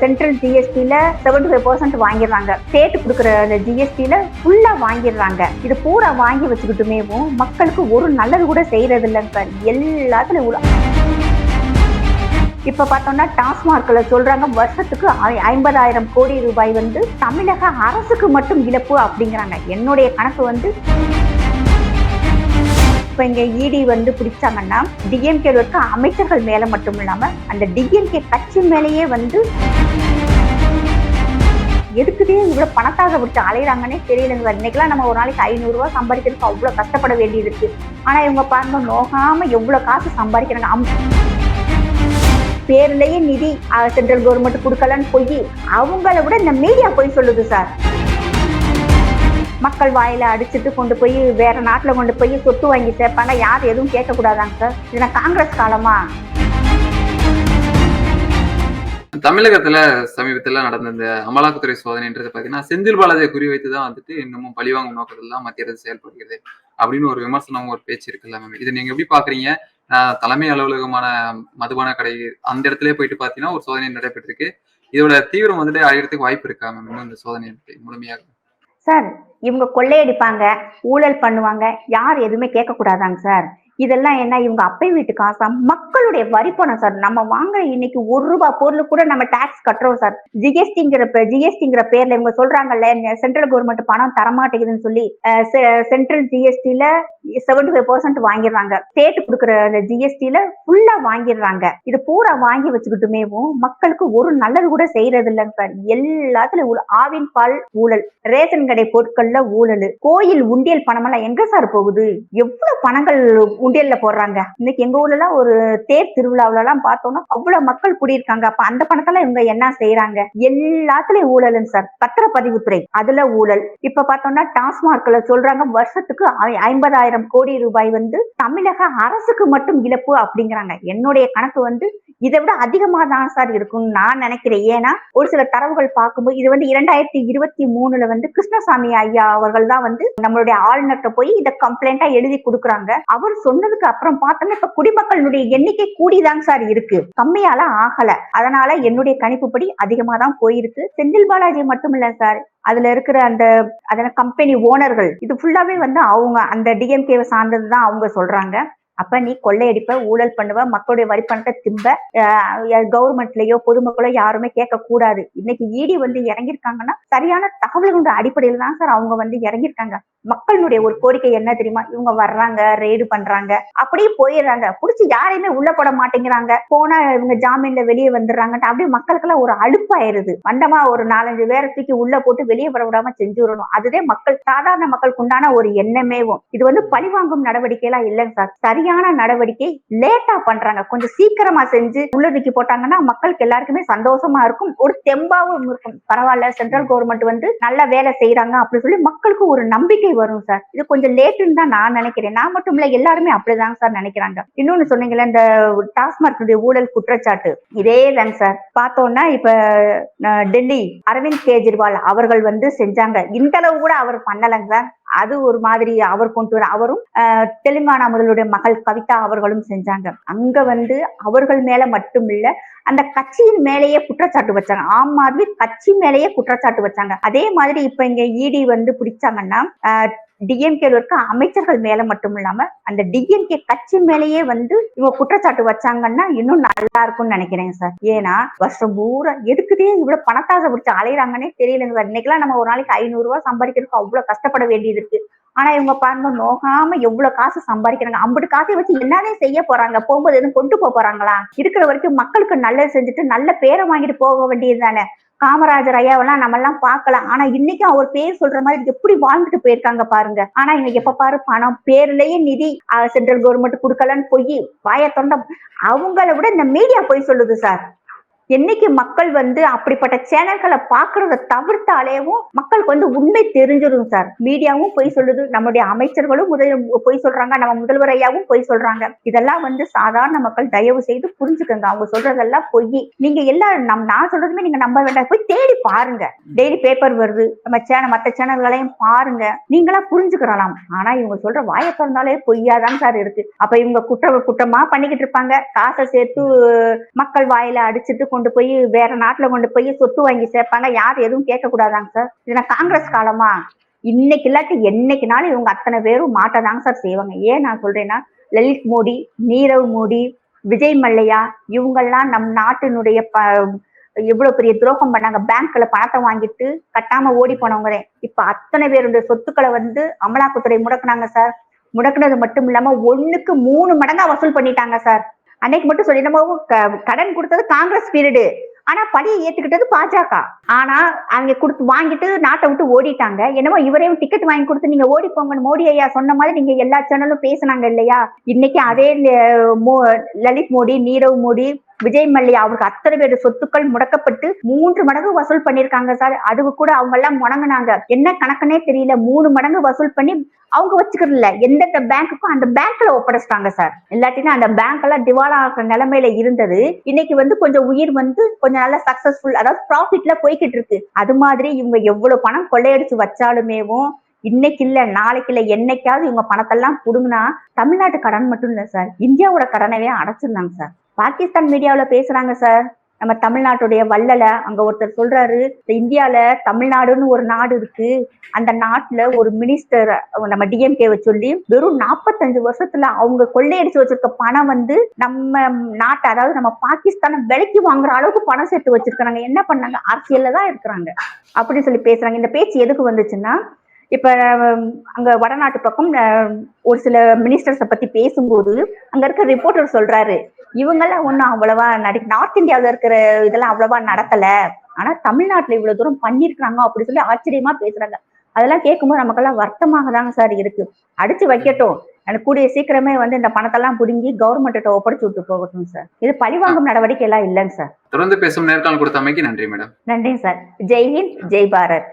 Central ஜிஎஸ்டியில seventy five percent வாங்கிடுறாங்க. State கொடுக்குற அந்த ஜிஎஸ்டியில ஃபுல்லா வாங்கிடுறாங்க. இது பூரா வாங்கி வச்சுக்கிட்டுமேவும் மக்களுக்கு ஒரு நல்லது கூட செய்யறது இல்லைங்க சார். எல்லாத்துலயும் இப்போ இப்ப பார்த்தோம்னா டாஸ்மார்க்ல சொல்றாங்க வருஷத்துக்கு ஐ- ஐம்பதாயிரம் கோடி ரூபாய் வந்து தமிழக அரசுக்கு மட்டும் இழப்பு அப்படிங்கிறாங்க. என்னுடைய கணக்கு வந்து இப்போ இங்கே இடி வந்து பிடிச்சாங்கன்னா டிஎம்கே இருக்க அமைச்சர்கள் மேலே மட்டும் இல்லாமல் அந்த டிஎம்கே கட்சி மேலேயே வந்து எதுக்குதே இவ்வளோ பணத்தாக விட்டு அலையிறாங்கன்னே தெரியலங்க இன்னைக்கெல்லாம் நம்ம ஒரு நாளைக்கு ஐநூறுரூவா சம்பாதிக்கிறதுக்கு அவ்வளோ கஷ்டப்பட வேண்டியது இருக்கு. ஆனால் இவங்க பாருங்க நோகாமல் எவ்வளோ காசு சம்பாதிக்கிறாங்க. அம்- பேர்லயே நிதி சென்ட்ரல் கவர்மெண்ட் கொடுக்கலன்னு போய் அவங்கள விட இந்த மீடியா போய் சொல்லுது சார். மக்கள் வாயில அடிச்சுட்டு கொண்டு போய் வேற நாட்டுல கொண்டு போய் சொத்து வாங்கி சேர்ப்பாங்க. யார் எதுவும் கேட்க கூடாதாங்க சார் இதுனா காங்கிரஸ் காலமா? தமிழகத்துல சமீபத்துல நடந்த இந்த அமலாக்கத்துறை சோதனைன்றது பாத்தீங்கன்னா செந்தில் பாலாஜியை குறிவைத்து தான் வந்துட்டு இன்னமும் பழிவாங்கும் நோக்கத்தில் தான் மத்திய அரசு செயல்படுகிறது அப்படின்னு ஒரு விமர்சனம் ஒரு பேச்சு இருக்குல்ல மேம் இதை நீங்க எப்படி பாக்குறீங்க? தலைமை அலுவலகமான மதுபான கடை அந்த இடத்துல போயிட்டு பாத்தீங்கன்னா ஒரு சோதனை நடைபெற்றிருக்கு. இதோட தீவிரம் வந்துட்டு அடையறதுக்கு வாய்ப்பு இருக்கா மேம்? இன்னும் இந்த சோதனை முழுமையாக? சார் இவங்க கொள்ளையடிப்பாங்க ஊழல் பண்ணுவாங்க யார் எதுவுமே கேட்க கூடாதாங்க சார். இதெல்லாம் என்ன? இவங்க அப்பை வீட்டு காசா? மக்களுடைய வரி பணம் சார் நம்ம வாங்குற இன்னைக்கு ஒரு ரூபாய் பொருள் கூட நம்ம டாக்ஸ் கட்டுறோம் சார். ஜிஎஸ்டிங்கிற ஜிஎஸ்டிங்கிற பேர்ல இவங்க சொல்றாங்கல்ல சென்ட்ரல் கவர்மெண்ட் பணம் தரமாட்டேங்குதுன்னு சொல்லி சென்ட்ரல் ஜிஎஸ்டில செவன்டி ஃபைவ் பர்சன்ட் வாங்கிடுறாங்க. ஸ்டேட் கொடுக்குற அந்த ஜிஎஸ்டில ஃபுல்லா வாங்கிடுறாங்க. இது பூரா வாங்கி வச்சுக்கிட்டுமேவும் மக்களுக்கு ஒரு நல்லது கூட செய்யறது இல்லைங்க சார். எல்லாத்துலயும் ஆவின் பால் ஊழல். ரேஷன் கடை பொருட்கள்ல ஊழல். கோயில் உண்டியல் பணமெல்லாம் எங்க சார் போகுது? எவ்வளவு பணங்கள் உண்டியல்ல போடுறாங்க. இன்னைக்கு எங்க ஊர்ல எல்லாம் ஒரு தேர் திருவிழாவில எல்லாம் பார்த்தோம்னா அவ்வளவு மக்கள் குடியிருக்காங்க. அப்ப அந்த பணத்தெல்லாம் இவங்க என்ன செய்யறாங்க எல்லாத்துலயும் ஊழலுங்க சார். பத்திரப்பதிவுத்துறை அதுல ஊழல். இப்ப பார்த்தோம்னா டாஸ்மார்க்ல சொல்றாங்க வருஷத்துக்கு ஐ- ஐம்பதாயிரம் கோடி ரூபாய் வந்து தமிழக அரசுக்கு மட்டும் இழப்பு அப்படிங்கிறாங்க. என்னுடைய கணக்கு வந்து இதை விட அதிகமா தான் சார் இருக்கும்னு நான் நினைக்கிறேன். ஏன்னா ஒரு சில தரவுகள் பார்க்கும்போது இது வந்து இரண்டாயிரத்தி இருபத்தி மூணுல வந்து கிருஷ்ணசாமி ஐயா அவர்கள் தான் வந்து நம்மளுடைய ஆளுநர்கிட்ட போய் இதை கம்ப்ளைண்டா எழுதி கொடுக்குறாங்க. அவர் சொன்னதுக்கு அப்புறம் பார்த்தோம்னா இப்ப குடிமக்களுடைய எண்ணிக்கை கூடிதாங்க சார் இருக்கு. கம்மியால ஆகல. அதனால என்னுடைய கணிப்புப்படி அதிகமா தான் போயிருக்கு. செந்தில் பாலாஜி மட்டும் இல்ல சார். அதுல இருக்கிற அந்த அதன கம்பெனி ஓனர்கள் இது ஃபுல்லாவே வந்து அவங்க அந்த டிஎம்கேவை சார்ந்தது தான் அவங்க சொல்றாங்க. அப்ப நீ கொள்ளையடிப்ப ஊழல் பண்ணுவ மக்களுடைய வரி பணத்தை திம்ப கவர்மெண்ட்லயோ பொதுமக்களோ யாருமே கேட்க கூடாது. இன்னைக்கு இடி வந்து இறங்கியிருக்காங்கன்னா சரியான தகவல்களோட அடிப்படையில் தான் சார் அவங்க வந்து இறங்கியிருக்காங்க. மக்களுடைய ஒரு கோரிக்கை என்ன தெரியுமா? இவங்க வர்றாங்க ரெய்டு பண்றாங்க. அப்படியே போயிடுறாங்க. புடிச்சு யாரையுமே உள்ள போட மாட்டேங்கிறாங்க. போனா இவங்க ஜாமீன்ல வெளியே வந்துடுறாங்க அப்படியே மக்களுக்கெல்லாம் ஒரு அலுப்பாயிருது. வந்தமா ஒரு நாலஞ்சு பேரை தூக்கி உள்ள போட்டு வெளியே வர விடாம செஞ்சு விடணும். அதுவே மக்கள் சாதாரண மக்களுக்கு உண்டான ஒரு எண்ணமேவும் இது வந்து பழிவாங்கும் நடவடிக்கை எல்லாம் இல்லைங்க சார். சரியான நடவடிக்கை லேட்டா பண்றாங்க. கொஞ்சம் சீக்கிரமா செஞ்சு உள்ள தூக்கி போட்டாங்கன்னா மக்களுக்கு எல்லாருக்குமே சந்தோஷமா இருக்கும். ஒரு தெம்பாவும் இருக்கும். பரவாயில்ல சென்ட்ரல் கவர்மெண்ட் வந்து நல்ல வேலை செய்யறாங்க அப்படின்னு சொல்லி மக்களுக்கு ஒரு நம்பிக்கை வரும் சார் இது கொஞ்சம் லேட்டுன்னு தான் நான் நினைக்கிறேன். நான் மட்டும் இல்ல எல்லாருமே அப்படிதாங்க சார் நினைக்கிறாங்க. இன்னொன்னு சொன்னீங்கல்ல இந்த டாஸ்மாக் ஊழல் குற்றச்சாட்டு. இதே தாங்க சார் பார்த்தோம்னா இப்ப டெல்லி அரவிந்த் கெஜ்ரிவால் அவர்கள் வந்து செஞ்சாங்க. இந்த அளவு கூட அவர் பண்ணலைங்க சார் அது ஒரு மாதிரி அவர் கொண்டு வர அவரும் தெலுங்கானா முதலுடைய மகள் கவிதா அவர்களும் செஞ்சாங்க. அங்க வந்து அவர்கள் மேல மட்டும் இல்ல அந்த கட்சியின் மேலேயே குற்றச்சாட்டு வச்சாங்க. ஆம் ஆத்மி கட்சி மேலேயே குற்றச்சாட்டு வச்சாங்க. அதே மாதிரி இப்ப இங்க இடி வந்து பிடிச்சாங்கன்னா டிஎம்கே இருக்க அமைச்சர்கள் மேல மட்டும் இல்லாம அந்த டிஎம்கே கட்சி மேலேயே வந்து இவங்க குற்றச்சாட்டு வச்சாங்கன்னா இன்னும் நல்லா இருக்கும்னு நினைக்கிறேன் சார். ஏன்னா வருஷம் பூரா எதுக்குதே இவ்வளவு பணத்தாசை பிடிச்சி அலையிறாங்கன்னே தெரியலங்க சார். இன்னைக்கெல்லாம் நம்ம ஒரு நாளைக்கு ஐநூறு ரூபாய் சம்பாதிக்கிறதுக்கு அவ்வளவு கஷ்டப்பட வேண்டியது இருக்கு. ஆனா இவங்க பாருங்க நோகாம எவ்வளவு காசு சம்பாதிக்கிறாங்க. ஐம்பது காசை வச்சு என்னதே செய்ய போறாங்க? போகும்போது எதுவும் கொண்டு போக போறாங்களா? இருக்கிற வரைக்கும் மக்களுக்கு நல்லது செஞ்சுட்டு நல்ல பேரை வாங்கிட்டு போக வேண்டியது தானே. காமராஜர் ஐயாவெல்லாம் நம்ம எல்லாம் பார்க்கலாம். ஆனா இன்னைக்கும் அவர் பேர் சொல்ற மாதிரி எப்படி வாழ்ந்துட்டு போயிருக்காங்க பாருங்க. ஆனா இவங்க எப்ப பாரு பணம் பேர்லயே நிதி சென்ட்ரல் கவர்மெண்ட் கொடுக்கலன்னு போய் வாய தொண்டம் அவங்கள விட இந்த மீடியா போய் சொல்லுது சார். என்னைக்கு மக்கள் வந்து அப்படிப்பட்ட சேனல்களை பாக்குறத தவிர்த்தாலேவும் மக்களுக்கு வந்து உண்மை தெரிஞ்சிடும் சார். மீடியாவும் பொய் சொல்லுது நம்முடைய அமைச்சர்களும் முதல் பொய் சொல்றாங்க நம்ம முதல்வர் ஐயாவும் பொய் சொல்றாங்க. இதெல்லாம் வந்து சாதாரண மக்கள் தயவு செய்து புரிஞ்சுக்கோங்க. அவங்க சொல்றதெல்லாம் பொய். நீங்க எல்லாம் நம் நான் சொல்றதுமே நீங்க நம்ப வேண்டாம். போய் தேடி பாருங்க. டெய்லி பேப்பர் வருது. நம்ம சேனல் மற்ற சேனல்களையும் பாருங்க. நீங்களா புரிஞ்சுக்கிறலாம். ஆனா இவங்க சொல்ற வாயை திறந்தாலே பொய்யாதான் சார் இருக்கு. அப்ப இவங்க குற்ற குற்றமா பண்ணிக்கிட்டு இருப்பாங்க. காசை சேர்த்து மக்கள் வாயில அடிச்சிட்டு கொண்டு போய் வேற நாட்டுல கொண்டு போய் சொத்து வாங்கி சேர்ப்பாங்க. யார் எதுவும் கேட்க கூடாதாங்க சார் இதுனா காங்கிரஸ் காலமா? இன்னைக்கு இல்லாட்டி என்னைக்குனாலும் இவங்க அத்தனை பேரும் மாட்டதாங்க சார் செய்வாங்க. ஏன் நான் சொல்றேன்னா லலித் மோடி நீரவ் மோடி விஜய் மல்லையா இவங்கெல்லாம் நம் நாட்டினுடைய ப எவ்வளவு பெரிய துரோகம் பண்ணாங்க. பேங்க்ல பணத்தை வாங்கிட்டு கட்டாம ஓடி போனவங்க இப்ப அத்தனை பேருடைய சொத்துக்களை வந்து அமலாக்கத்துறை முடக்குனாங்க சார். முடக்குனது மட்டும் இல்லாம ஒண்ணுக்கு மூணு மடங்கா வசூல் பண்ணிட்டாங்க சார். அன்னைக்கு மட்டும் சொல்லி நம்ம க- கடன் கொடுத்தது காங்கிரஸ் பீரியடு. ஆனா படியை ஏத்துக்கிட்டது பாஜக. ஆனா அவங்க கொடுத்து வாங்கிட்டு நாட்டை விட்டு ஓடிட்டாங்க. என்னமோ இவரையும் டிக்கெட் வாங்கி கொடுத்து நீங்க ஓடி போங்க மோடி ஐயா சொன்ன மாதிரி நீங்க எல்லா சேனலும் பேசுனாங்க இல்லையா? இன்னைக்கு அதே மோ- லலித் மோடி நீரவ் மோடி விஜய் மல்லையா அவருக்கு அத்தனை பேர் சொத்துக்கள் முடக்கப்பட்டு மூன்று மடங்கு வசூல் பண்ணிருக்காங்க சார். அதுக்கு கூட அவங்க எல்லாம் முடங்கினாங்க என்ன கணக்குனே தெரியல. மூணு மடங்கு வசூல் பண்ணி அவங்க வச்சுக்கிறதுல எந்தெந்த பேங்க்குக்கும் அந்த பேங்க்ல ஒப்படைச்சிட்டாங்க சார். இல்லாட்டினா அந்த பேங்க் எல்லாம் திவாலா ஆகிற நிலைமையில இருந்தது. இன்னைக்கு வந்து கொஞ்சம் உயிர் வந்து கொஞ்சம் நாள்ல சக்சஸ்ஃபுல் அதாவது ப்ராஃபிட்ல போய்கிட்டு இருக்கு. அது மாதிரி இவங்க எவ்வளவு பணம் கொள்ளையடிச்சு வச்சாலுமேவும் இன்னைக்கு இல்ல நாளைக்கு இல்ல என்னைக்காவது இவங்க பணத்தெல்லாம் புடுங்கினா தமிழ்நாட்டு கடன் மட்டும் இல்ல சார் இந்தியாவோட கடனவே அடைச்சிருந்தாங்க சார் பாகிஸ்தான் மீடியாவுல பேசுறாங்க சார் நம்ம தமிழ்நாட்டுடைய வல்லல அங்க ஒருத்தர் சொல்றாரு இந்தியால தமிழ்நாடுன்னு ஒரு நாடு இருக்கு. அந்த நாட்டுல ஒரு மினிஸ்டர் நம்ம டிஎம்கேவை சொல்லி வெறும் நாற்பத்தஞ்சு வருஷத்துல அவங்க கொள்ளையடிச்சு வச்சிருக்க பணம் வந்து நம்ம நாட்டை அதாவது நம்ம பாகிஸ்தானை விலைக்கு வாங்குற அளவுக்கு பணம் சேர்த்து வச்சிருக்காங்க என்ன பண்ணாங்க? அரசியல்ல தான் இருக்கிறாங்க. அப்படின்னு சொல்லி பேசுறாங்க. இந்த பேச்சு எதுக்கு வந்துச்சுன்னா இப்ப அங்க வடநாட்டு பக்கம் ஒரு சில மினிஸ்டர்ஸை பத்தி பேசும்போது அங்க இருக்க ரிப்போர்ட்டர் சொல்றாரு இவங்கெல்லாம் ஒண்ணும் அவ்வளவா நடி நார்த் இந்தியாவுல இருக்கிற இதெல்லாம் அவ்வளவா நடக்கல. ஆனா தமிழ்நாட்டுல இவ்வளவு தூரம் பண்ணிருக்காங்க அப்படி சொல்லி ஆச்சரியமா பேசுறாங்க. அதெல்லாம் கேட்கும்போது நமக்கெல்லாம் வருத்தமாக தாங்க சார் இருக்கு. அடிச்சு வைக்கட்டும். எனக்கு கூடிய சீக்கிரமே வந்து இந்த பணத்தெல்லாம் புடுங்கி கவர்மெண்ட்ட ஒப்படைச்சு விட்டு போகட்டும் சார் இது பழிவாங்கும் நடவடிக்கை எல்லாம் இல்லைங்க சார் தொடர்ந்து பேசும் நேர்காணல் கொடுத்தமைக்கு நன்றி மேடம் நன்றிங்க சார் ஜெய் ஹிந்த் ஜெய் பாரத்.